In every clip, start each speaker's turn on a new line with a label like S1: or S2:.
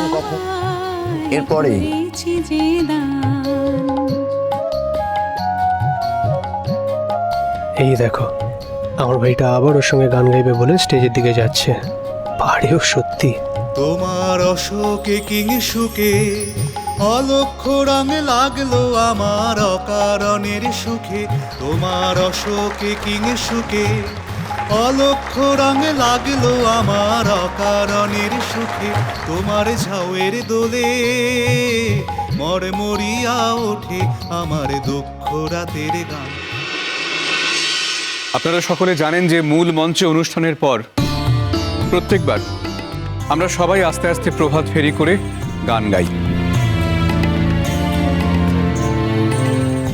S1: গান কখন? এরপরে?
S2: এই দেখো আমার ভাইটা আবার ওর সঙ্গে গান গাইবে বলে স্টেজের দিকে যাচ্ছে। পারেও সত্যি।
S3: তোমার অশোকে কিং সুখে অলক্ষ রঙ লাগল আমার অকারণের সুখে। তোমার অশোকে কিং সুখে অলক্ষ রঙ লাগল আমার অকারণের সুখে। তোমার ঝাউয়ের দোলে মরমরিয়া ওঠে আমার দুঃখ রাতের গান।
S4: আপনারা সকলে জানেন যে মূল মঞ্চে অনুষ্ঠানের পর প্রত্যেকবার আমরা সবাই আস্তে আস্তে প্রভাত ফেরি করে গান গাই।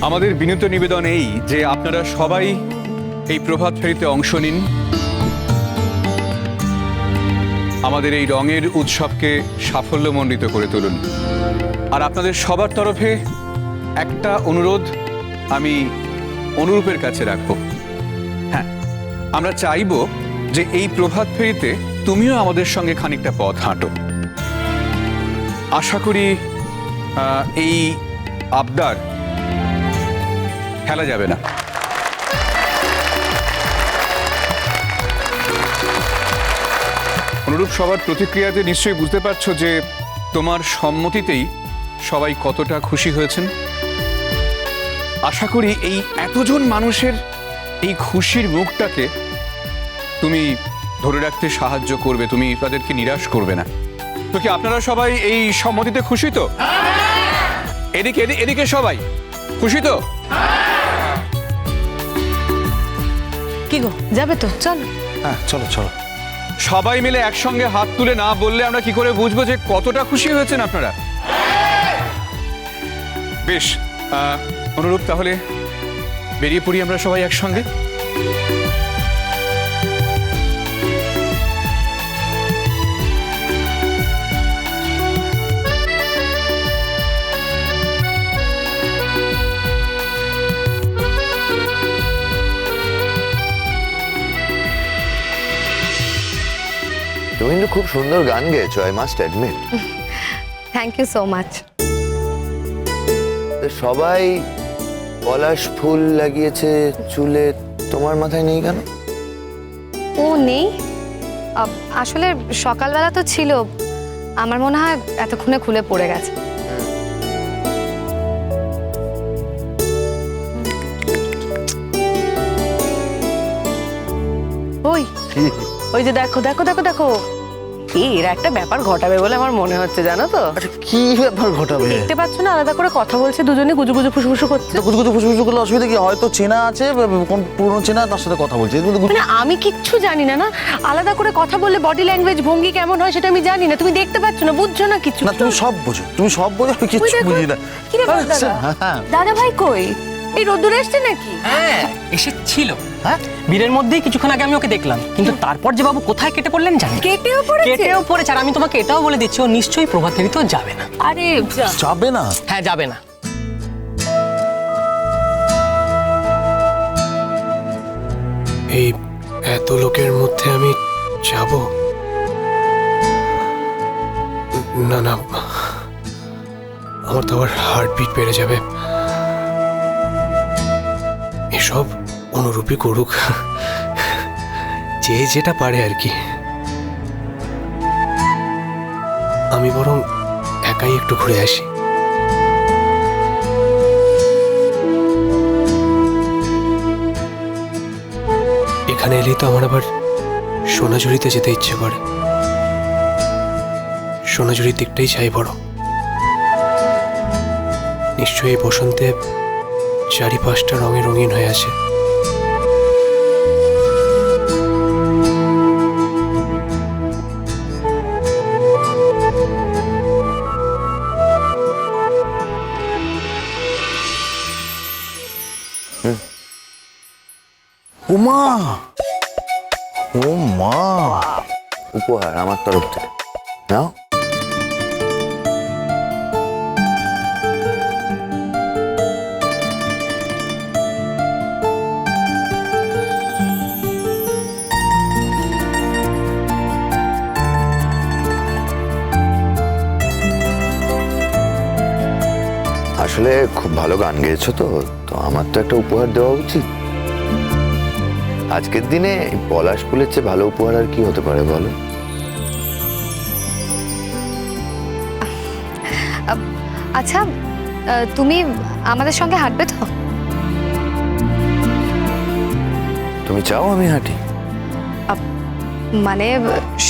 S4: আমাদের বিনীত নিবেদন এই যে আপনারা সবাই এই প্রভাত ফেরিতে অংশ নিন। আমাদের এই রঙের উৎসবকে সাফল্যমণ্ডিত করে তুলুন। আর আপনাদের সবার তরফে একটা অনুরোধ আমি অনুরূপের কাছে রাখব। হ্যাঁ আমরা চাইব যে এই প্রভাত ফেরিতে তুমিও আমাদের সঙ্গে খানিকটা পথ হাঁটো। আশা করি এই আবদার খেলা যাবে না। অনুরূপ সবার প্রতিক্রিয়াতে নিশ্চয়ই বুঝতে পারছ যে তোমার সম্মতিতেই সবাই কতটা খুশি হয়েছেন। আশা করি এই এতজন মানুষের এই খুশির মুখটাকে তুমি ধরে রাখতে সাহায্য করবে তুমি তাদেরকে নিরাশ করবে না। তো কি আপনারা সবাই এই সম্মতিতে খুশি তো? এদিকে এদি- এদিকে সবাই। খুশি তো?
S5: কি গো যাবে তো? চল।
S1: হ্যাঁ চলো চলো।
S4: সবাই মিলে একসঙ্গে হাত তুলে না বললে আমরা কি করে বুঝব যে কতটা খুশি হয়েছেন আপনারা? বেশ অনুরূপ তাহলে বেরিয়ে পড়ি আমরা সবাই একসঙ্গে।
S1: কিন্তু খুব সুন্দর গান গেয়েছো I must admit
S5: thank you so much
S1: সবাই পলাশ ফুল লাগিয়েছে চুলে তোমার মাথায় নেই কেন?
S5: ও নেই। আসলে সকালবেলা তো ছিল। আমার মনে হয় এতক্ষণে খুলে পড়ে গেছে।
S6: ওই ওই যে দেখো দেখো দেখো দেখো। এরা একটা ব্যাপার ঘটাবে বলে আমার মনে হচ্ছে জানো তো?
S7: আচ্ছা কি ব্যাপার ঘটাবে?
S6: দেখতে পাচ্ছ না আলাদা করে কথা বলছে দুজনে গুজু গুজু ফুসফুসু করছে।
S7: গুজগুজু ফুসফুসু করলে অসুবিধা কি? হয়তো চেনা আছে কোন পুরনো চেনা তার সাথে কথা বলছে।
S6: মানে আমি কিচ্ছু জানি না না? আলাদা করে কথা বললে বডি ল্যাঙ্গুয়েজ ভঙ্গি কেমন হয় সেটা আমি জানি না। তুমি দেখতে পাচ্ছ না বুঝছ না কিছু?
S7: না তুমি সব বোঝো তুমি সব বোঝো আমি কিচ্ছু বুঝি না। আচ্ছা,
S6: দাদা?
S7: হ্যাঁ
S6: দাদা ভাই কই? এই রোদ্দুরে এসছে নাকি?
S8: হ্যাঁ এসেছিল।
S7: হ্যাঁ?
S8: বীরের মধ্যেই কিছুক্ষণ আগে আমি ওকে দেখলাম। কিন্তু তারপর যে বাবু কোথায় কেটে পড়লেন জানি।
S6: কেটেও পড়েছে?
S8: কেটেও পড়েছে। আর আমি তোমাকে এটাও বলে দিচ্ছি ও নিশ্চয়ই প্রভাত ফেরিতেও যাবে না।
S6: আরে
S7: যাবে না?
S8: হ্যাঁ যাবে না।
S2: এই এত লোকের মধ্যে আমি যাব? না না। আমার তো আবার হার্টবিট বেড়ে যাবে। এসব অনুরূপী করুক। যে যেটা পারে আর কি। আমি বরং একাই একটু ঘুরে আসি। এখানে এলেই তো আমার আবার সোনাঝুরিতে যেতে ইচ্ছে করে। সোনাঝুরির দিকটাই চাই বড় নিশ্চয়ই বসন্তে চারিপাশটা রঙে রঙিন হয়ে আছে।
S7: উমা! ও মা
S1: উপহার আমার তরফ থেকে। নাও। আসলে খুব ভালো গান গেয়েছো তো তো আমার তো একটা উপহার দেওয়া উচিত। আজকের দিনে পলাশ ফুলের চেয়ে ভালো উপহার আর কি হতে পারে বলো?
S5: আচ্ছা তুমি আমাদের সঙ্গে হাঁটবে তো?
S1: তুমি চাও আমি হাঁটি?
S5: মানে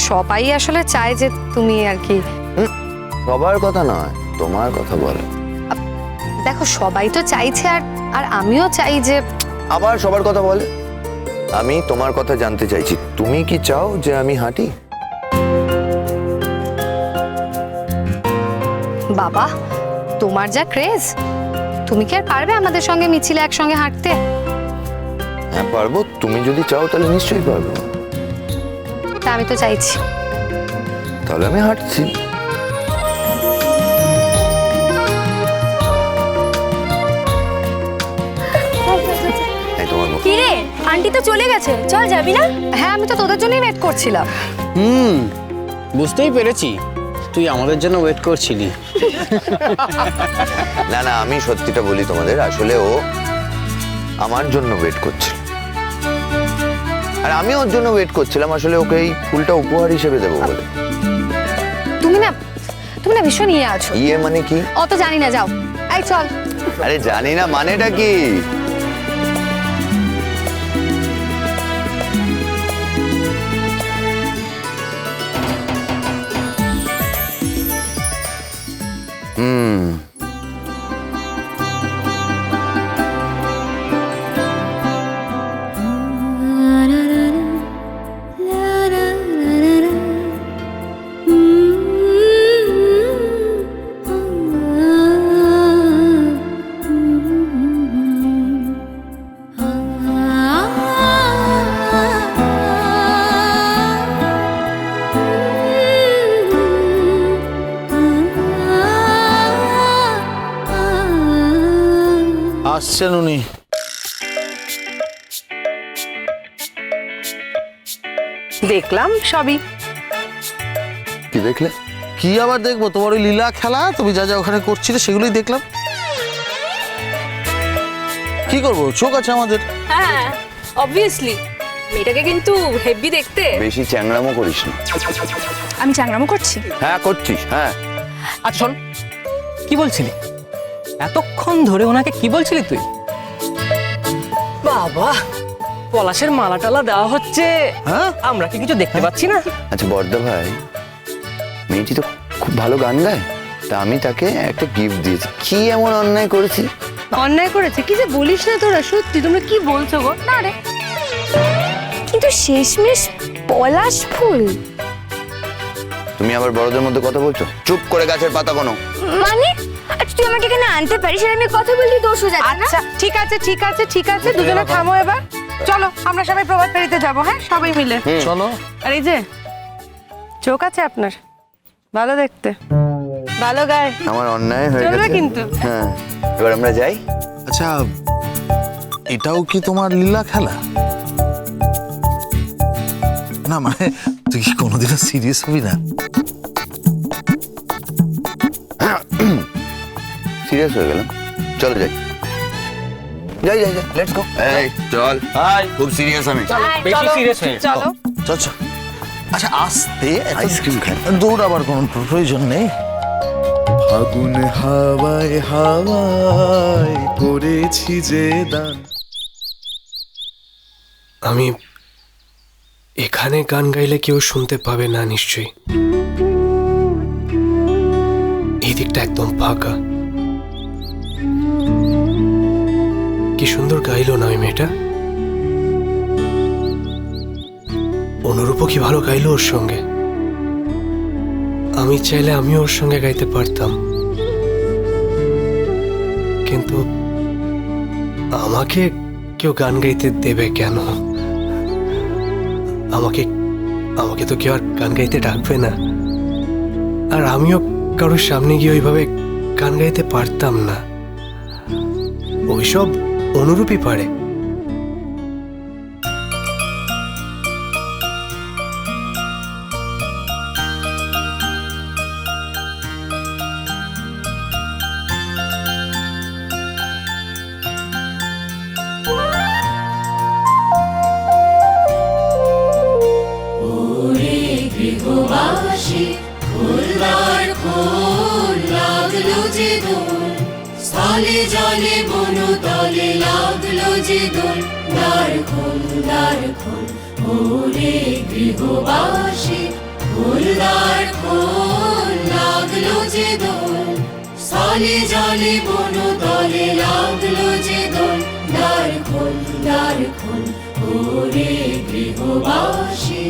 S5: সবাই আসলে চায় যে তুমি আর কি
S1: সবার কথা নয় তোমার কথা বলো।
S5: দেখো সবাই তো চাইছে আর আর আমিও চাই যে
S1: আবার সবার কথা বলে। আমি তোমার কথা জানতে চাইছি। তুমি কি চাও যে আমি হাঁটি?
S5: বাবা তোমার যা ক্রেজ তুমি কি আর পারবে আমাদের সঙ্গে মিছিলে একসঙ্গে হাঁটতে?
S1: হ্যাঁ পারব। তুমি যদি চাও তাহলে নিশ্চয়ই পারব।
S5: তা আমি তো চাইছি।
S1: তাহলে আমি হাঁটছি।
S9: আন্টি তো চলে গেছে। চল যাবি না?
S5: হ্যাঁ আমি তো তোদের জন্যই ওয়েট করছিলাম।
S10: হুম বুঝতেই পেরেছি। তুই আমাদের জন্য ওয়েট করছিলি।
S1: না না আমি সত্যিটা বলি তোমাদের আসলে ও আমার জন্য ওয়েট করছিল। আর আমি ওর জন্য ওয়েট করছিলাম আসলে ওকে এই ফুলটা উপহার হিসেবে দেবো বলে।
S5: তুমি না তুমি না ভীষণ ইয়ে আছো।
S1: ইয়ে মানে কি?
S5: অত জানি না যাও। এই চল।
S1: আরে জানি না মানেটা কি? হুম
S7: আসছেন উনি।
S6: দেখলাম সবই।
S1: কি দেখলে?
S7: কি আবার দেখব? তোমার ওই লীলা খেলা? তুমি যা যা ওখানে করছিলে সেগুলোই দেখলাম। কি করব? চোখ আছে আমাদের।
S9: হ্যাঁ অবভিয়াসলি মেয়েটাকে কিন্তু হেভি দেখতে।
S1: বেশি চ্যাংড়ামো করিস না।
S9: আমি চাংরামো করছি?
S1: হ্যাঁ করছিস হ্যাঁ।
S8: আচ্ছা শোন কি বলছিলি? এতক্ষণ ধরে ওনাকে কি বলছিলি তুই? বাবা পলাশের মালা টালা দেওয়া হচ্ছে।
S7: হ্যাঁ?
S8: আমরা কি কিছু দেখতে পাচ্ছি না?
S1: আচ্ছা বর্দা ভাই মেয়েটি তো খুব ভালো গান গায়। তা আমি তাকে একটা গিফট দিয়েছি। কি এমন অন্যায় করেছি?
S6: অন্যায় করেছে? কি যে বলিস না তোরা সত্যি তোমরা কি বলছো গো? না রে।
S9: কিন্তু শেষমেশ পলাশ ফুল।
S1: তুমি আবার বড়দের মধ্যে কথা বলছো? চুপ করে গাছের পাতা কোনো
S9: মানে? আচ্ছা তুই আমাকে এখানে আনতে পারিস আর আমি কথা বললি দোষ হয়ে না?
S6: আচ্ছা ঠিক আছে ঠিক আছে ঠিক আছে দুজনে থামো এবার। চলো আমরা সবাই প্রভাত ফেরিতে যাব হ্যাঁ? সবাই মিলে।
S7: চলো।
S6: আর এই যে চোখ আছে আপনার? ভালো দেখতে। ভালো গায়ে।
S1: আমার অন্যায় হয়ে
S6: চলবে
S1: গেছে।
S6: কিন্তু।
S1: হ্যাঁ এবার আমরা যাই।
S7: আচ্ছা এটাও কি তোমার লীলা খেলা? না মানে তুই কি কোনোদিনও সিরিয়াস হবি না?
S1: সিরিয়াস হয়ে গেলাম। চলো যাই। যাই যাই যাই লেটস গো এই চল। হাই। খুব সিরিয়াস আমি।
S8: বেশি সিরিয়াস হয়ে
S6: চলো।
S7: চল চল। আচ্ছা আসতে
S1: আইসক্রিম খাই।
S7: দৌড়াবার কোনো প্রয়োজন নেই।
S3: ফাগুন হাওয়ায় হাওয়ায় করেছি যে দান।
S2: আমি এখানে গান গাইলে কেউ শুনতে পাবে না নিশ্চয়ই। এই দিকটা একদম ফাঁকা। কি সুন্দর গাইলো না ওই মেয়েটা? অনুরূপও কি ভালো গাইলো ওর সঙ্গে? আমি চাইলে আমিও ওর সঙ্গে গাইতে পারতাম। কিন্তু আমাকে কেউ গান গাইতে দেবে কেন? আমাকে আমাকে তো কেউ আর গান গাইতে ডাকবে না। আর আমিও কারোর সামনে গিয়ে ওইভাবে গান গাইতে পারতাম না। ওইসব অনুরূপই পারে।
S11: গৃহবাসী খুলবার খোল লাগল যে দোল স্থলে জলে খোল ওরে গৃহবাসী।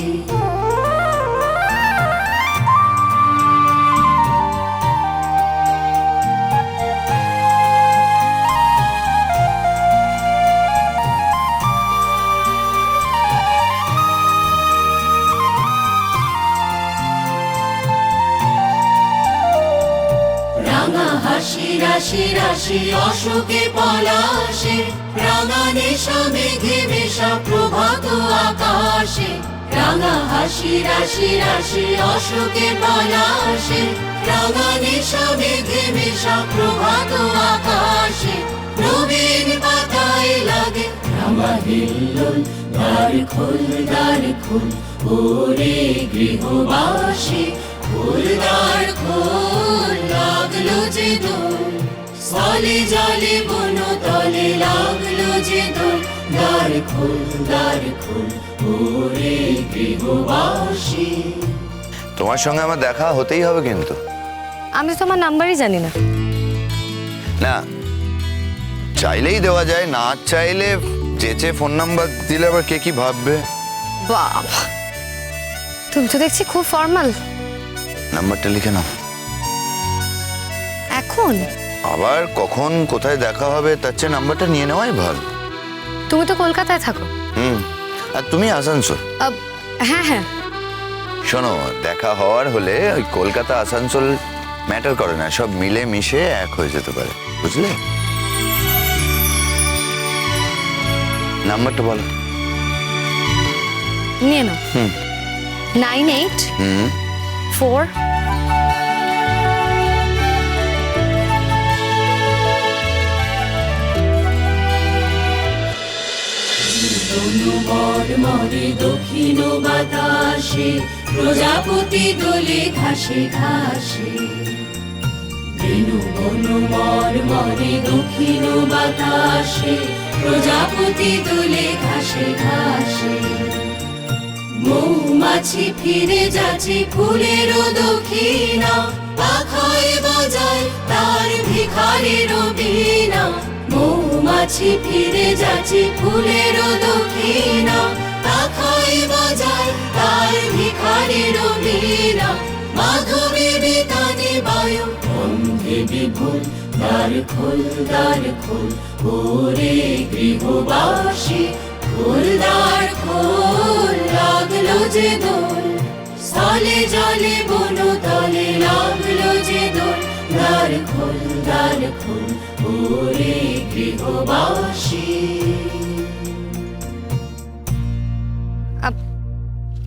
S11: হাসি রাশি রাশি অশোকে পলাশে। রাঙা নেশা মেঘে মেশা প্রভাত আকাশে। রাঙা হাসি, রাশি রাশি অশোকে পলাশে রাঙা নেশা মেঘে মেশা প্রভাত আকাশে। নবীন পাতায় লাগে রাঙা হিল্লোল দ্বার খোল গৃহবাসী। খোল দ্বার লাগল যে দোল। স্থলে জলে বন তলে লাগল যে দোল দ্বার খোল দ্বার খোল ওরে গৃহবাসী।
S1: তোমার সঙ্গে আমার দেখা হতেই হবে কিন্তু।
S5: আমি তো তোমার নাম্বারই জানি না।
S1: না চাইলেই দেওয়া যায় না চাইলে যে যেচে ফোন নাম্বার দিলে আবার কে কি ভাববে?
S5: বাবা তুমি তো দেখছি খুব ফর্মাল।
S1: নাম্বারটা লিখে নাও।
S5: এখন?
S1: আবার কখন কোথায় দেখা হবে তার চেয়ে নাম্বারটা নিয়ে নেওয়াই ভালো।
S5: তুমি তো কলকাতায় থাকো।
S1: হুম আর তুমি আসানসোল?
S5: হ্যাঁ হ্যাঁ।
S1: শোনো দেখা হওয়ার হলে ওই কলকাতা আসানসোল ম্যাটার করে না সব মিলে মিশে এক হয়ে যেতে পারে বুঝলে? নাম্বারটা বলো।
S5: নিয়ে নাও।
S1: হুম।
S5: নাইন এইট
S1: হুম।
S5: ফোর
S11: মর মরে দক্ষিণ বাতাসে, প্রজাপতি দোলে ঘাসে ঘাসে। বেনু বনু দক্ষিণ বাতাসে, প্রজাপতি দোলে ঘাসে ঘাসে। মৌমাছি ফিরে যাচ্ছে ফুলের দক্ষিণা, পাখায় বাজায় তার ভিখারির বীণা মৌমাছি ফিরে যাচ্ছে ফুলের দক্ষিণা। পাখায় বাজায় তার ভিখারির বীণা মাধবী বিতানে বায়ু, বন্ধে বিভুল দ্বার খোল দ্বার খোল ওরে গৃহবাসী খোল দ্বার খোল লাগল যে দোল। স্থলে জলে বন তলে লাগল যে দোল। দ্বার খোল দ্বার খোল গৃহবাসী।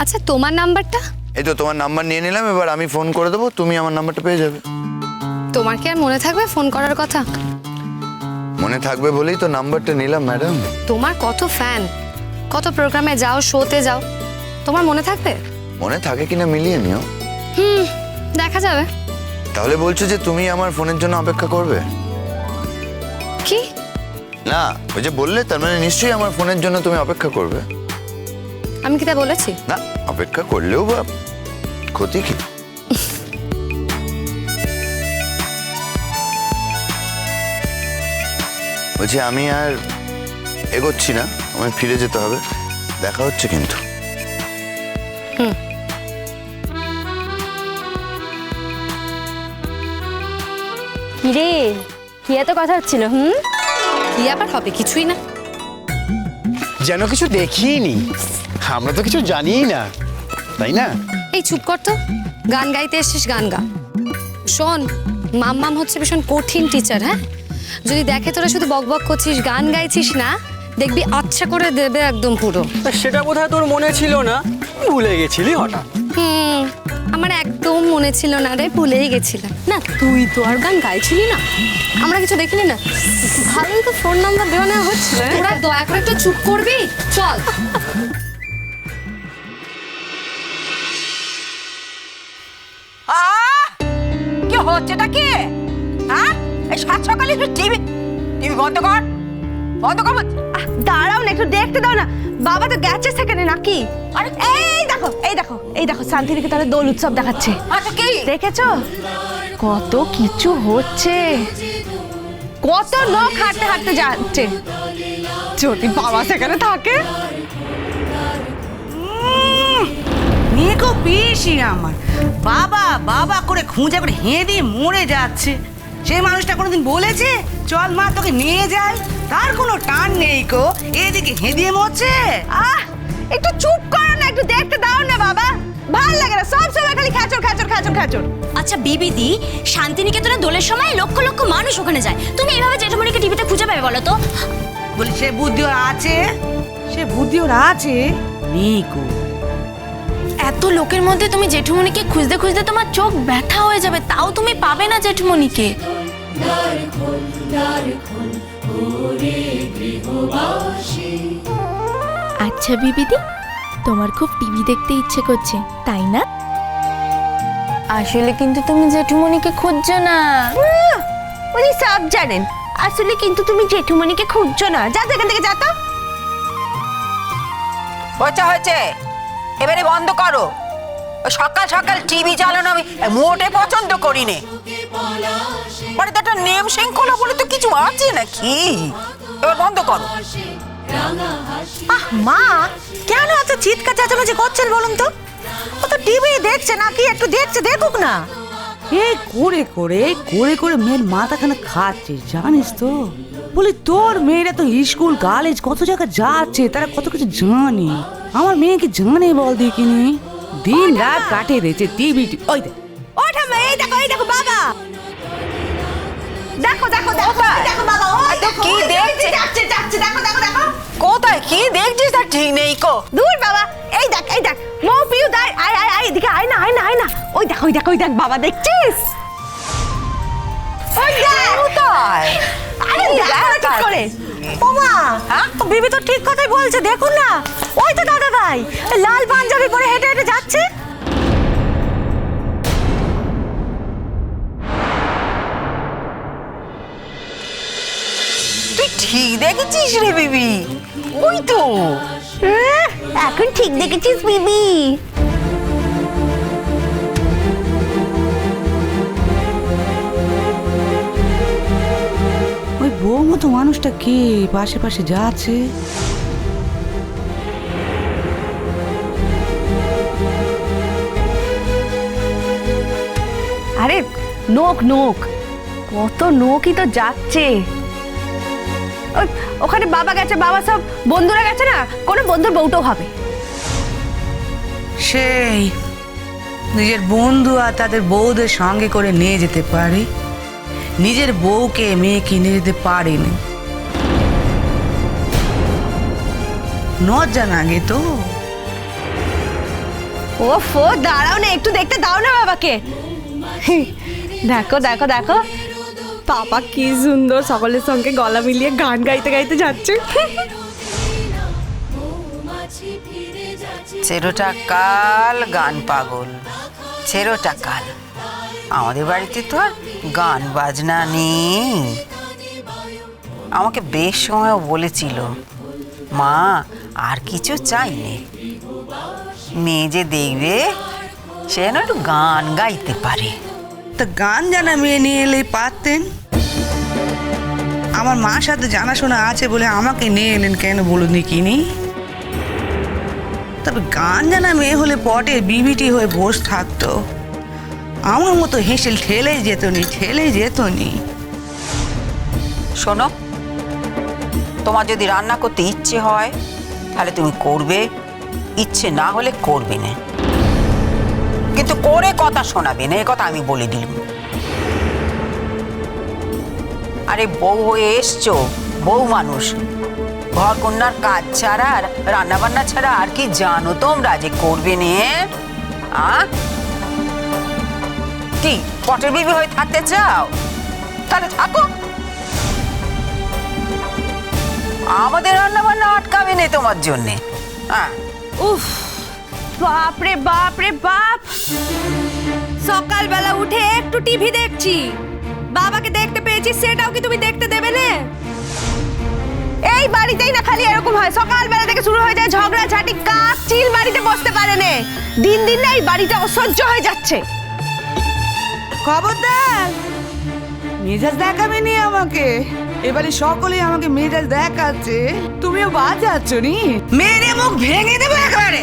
S5: আচ্ছা তোমার নাম্বারটা?
S1: এই তো তোমার নাম্বার নিয়ে নিলাম এবার আমি ফোন করে দেবো তুমি আমার নাম্বারটা পেয়ে যাবে।
S5: তোমার কি আর মনে থাকবে ফোন করার কথা?
S1: মনে থাকবে বলেই তো নাম্বারটা নিলাম ম্যাডাম।
S5: তোমার কত ফ্যান? কত প্রোগ্রামে যাও শোতে যাও। তোমার মনে থাকবে?
S1: মনে থাকে কিনা মিলিয়ে নিও।
S5: হুম দেখা যাবে।
S1: তাহলে বলছো যে তুমি আমার ফোনের জন্য অপেক্ষা করবে? না ওই যে বললে তার মানে নিশ্চয়ই আমার ফোনের জন্য তুমি অপেক্ষা করবে।
S5: আমি কি তা বলেছি?
S1: না অপেক্ষা করলেও বা ক্ষতি কি? বলছি আমি আর এগোচ্ছি না আমায় ফিরে যেতে হবে দেখা হচ্ছে কিন্তু।
S9: কিরে কি এত কথা হচ্ছিল হুম?
S5: কি আবার হবে কিছুই না।
S10: যেন কিছু দেখিনি। আমরা তো কিছু জানিই না তাই না?
S5: এই চুপ কর তো গান গাইতে এসছিস গান গা। শোন মাম্মাম হচ্ছে ভীষণ কঠিন টিচার হ্যাঁ? যদি দেখে তোরা শুধু বক বক করছিস গান গাইছিস না দেখবি আচ্ছা করে দেবে একদম পুরো।
S8: তা সেটা বোধহয় তোর মনে ছিল না ভুলে গেছিলি হঠাৎ।
S5: হুম আমার একদম মনে ছিল না রে, ভুলেই গেছিলাম। না, তুই তো আর গান গাইছিলি না। আমরা কিছু দেখিনি না। ভালোই তো ফোন নাম্বার দেওয়া নেওয়া হচ্ছে তোরা দয়া করে একটু চুপ করবি? চল।
S6: কি হচ্ছেটা কি? হ্যাঁ? এই সাত সকালে টিভি টিভি বন্ধ কর। বন্ধ কর দাঁড়াও না, একটু দেখতে দাও না। বাবা তো গেছে সেখানে নাকি? আরে এই দেখো এই দেখো এই দেখো শান্তিনিকে তাহলে দোল উৎসব দেখাচ্ছে। আচ্ছা কি? দেখেছ? কত কিছু হচ্ছে। কত লোক হাঁটতে হাঁটতে যাচ্ছে। যদি বাবা সেখানে থাকে।
S12: মেয়েকেও পিসি আমার। বাবা বাবা করে খুঁজে করে হেঁ দিয়ে মরে যাচ্ছে। সে মানুষটা কোনোদিন বলেছে? চল মা তোকে নিয়ে যাই। তার কোনো টান নেই কো। এদিকে হেঁদিয়ে মরছে।
S6: আহ একটু চুপ করো না একটু দেখতে দাও না বাবা। ভালো লাগে না সব সময় খালি খাচর খাচর খাচর খাচর।
S9: আচ্ছা বিবিদি শান্তিনিকেতনে দোলের সময় লক্ষ লক্ষ মানুষ ওখানে যায়। তুমি এভাবে জেঠুমনিকে টিভিতে খুঁজে পাবে বলো তো?
S12: বলি সে বুদ্ধি ওর আছে? সে বুদ্ধি ওর আছে? নেই কো।
S9: এত লোকের মধ্যে তুমি জেঠুমনিকে খুঁজতে খুঁজতে তোমার চোখ ব্যথা হয়ে যাবে তাও তুমি পাবে না জেঠুমনিকে আচ্ছা বিবিদি তোমার খুব টিভি দেখতে ইচ্ছে করছে তাই না? আসলে কিন্তু তুমি জেঠুমনিকে খুঁজছো না।
S6: উনি সব জানেন। আসলে কিন্তু তুমি জেঠুমনিকে খুঁজছো না। যা এখান থেকে যা তো।
S12: হয়েছে হয়েছে। এবারে বন্ধ করো। সকাল সকাল টিভি চালানো আমি মোটে পছন্দ করি নে মানে তো একটা নিয়ম শৃঙ্খলা বলে তো কিছু আছে নাকি? এবার বন্ধ করো।
S6: আহ, মা, কেন এত চিৎকার চেঁচামেচি করছেন বলুন তো? ও তো টিভি দেখছে নাকি একটু দেখছে, দেখুক না।
S12: এই করে করে করে করে মেয়ের মাথাখানে খাচ্ছে, জানিস তো? বলি, তোর মেয়েরা তো স্কুল কলেজ কত জায়গায় যাচ্ছে, তারা কত কিছু জানে? আমার মেয়ে কি জানে বল দেখিনি? দিন রাত কাটে রয়েছে টিভি ওই দেখ
S6: ওঠা মা এই দেখো এই দেখো বাবা। দেখো দেখো দেখো দেখো বাবা ওই দেখো
S12: কি দেখছে?
S6: যাচ্ছে যাচ্ছে দেখো দেখো দেখো।
S12: কোথায়? কি দেখছিস? তার ঠিক নেই কো।
S6: দূর বাবা এই দেখ এই দেখ মৌ পিউ দাই আয় আয় আয় এদিকে আয় না আয় না আয় না। ওই দেখ ওই দেখ ওই দেখ বাবা দেখছিস? ওই দেখ।
S12: কোথায়?
S6: আরে দেখ ঠিক করে। ওমা? ও বিবি তো ঠিক কথাই বলছে দেখুন না। ওই তো দাদা ভাই লাল পাঞ্জাবি পরে হেঁটে হেঁটে যাচ্ছে।
S12: তুই ঠিক দেখেছিস রে বিবি? ওই তো।
S6: এখন ঠিক দেখেছিস বিবি।
S12: বউ মতো মানুষটা কে পাশে পাশে যাচ্ছে?
S6: আরে নোক নোক কত নোকই তো যাচ্ছে। ওই, ওখানে বাবা গেছে বাবা সব বন্ধুরা গেছে না? কোনো বন্ধুর বউটাও হবে।
S12: সেই নিজের বন্ধু আর তাদের বউদের সঙ্গে করে নিয়ে যেতে পারে? নিজের বউকে মেয়ে কিনে যেতে পারেনি। নজ্জা লাগে তো।
S6: ও ফো দাঁড়াও না একটু দেখতে দাও না বাবাকে। দেখো দেখো দেখো। পাপা কি সুন্দর সকলের সঙ্গে গলা মিলিয়ে গান গাইতে গাইতে যাচ্ছে।
S12: ছেড়োটা কাল গান পাগল। ছেড়োটা কাল। আমাদের বাড়িতে তো আর গান বাজনা নেই আমাকে বেশ সময়ও বলেছিল, মা, আর কিছু চাইনি মেয়ে যে দেখবে, সে যেন একটু গান গাইতে পারে। তা গান জানা মেয়ে নিয়ে এলেই পারতেন। আমার মার সাথে জানাশোনা আছে বলে আমাকে নিয়ে এলেন কেন বলুন কিনি তবে গান জানা মেয়ে হলে পটে বিবিটি হয়ে বসে থাকতো। আমার মতো হেসেল ঠেলে যেত নি ঠেলে যেত নি শোনো, তোমার যদি রান্না করতে ইচ্ছে হয়, তাহলে তুমি করবে। ইচ্ছে না হলে করবে না। কিন্তু করে কথা শোনাবে না, এ কথা আমি বলে দিলাম। আরে বউ হয়ে এসছো, বউ মানুষ। ঘর কন্যার কাজ ছাড়া আর রান্না বান্না ছাড়া আর কি জানো তোমরা যে করবে নে, আ? কি, পটের বিবি হয়ে থাকতে চাও? তাহলে থাকো। আমাদের রান্না বান্না আটকাবে না তোমার জন্যে। হ্যাঁ।
S6: উফ বাপ রে বাপ। সকালবেলা উঠে একটু টিভি দেখছি। বাবাকে দেখতে পেয়েছি, সেটাও কি তুমি দেখতে দেবে না? এই বাড়িতেই না খালি এরকম হয়, সকালবেলা থেকে শুরু হয়ে যায় ঝগড়া ঝাঁটি কাক চিল বাড়িতে বসতে পারে না। দিন দিন না এই বাড়িটা অসহ্য হয়ে যাচ্ছে।
S12: খবরদার! মেজাজ দেখাবে নি আমাকে। এবারে সকলেই আমাকে মেজাজ দেখাচ্ছে। তুমিও বাজাচ্ছ নি? মেরে মুখ ভেঙে দেবো একেবারে!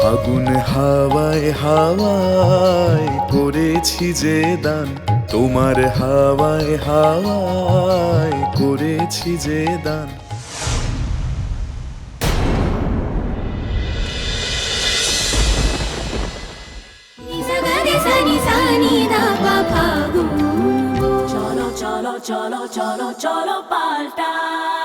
S13: ফাগুন হাওয়ায় হাওয়ায় করেছি যে দান তোমার হাওয়ায় হাওয়ায় করেছি যে দান।
S8: পা ফাগুন চলো চলো চলো চলো চলো পাল্টা।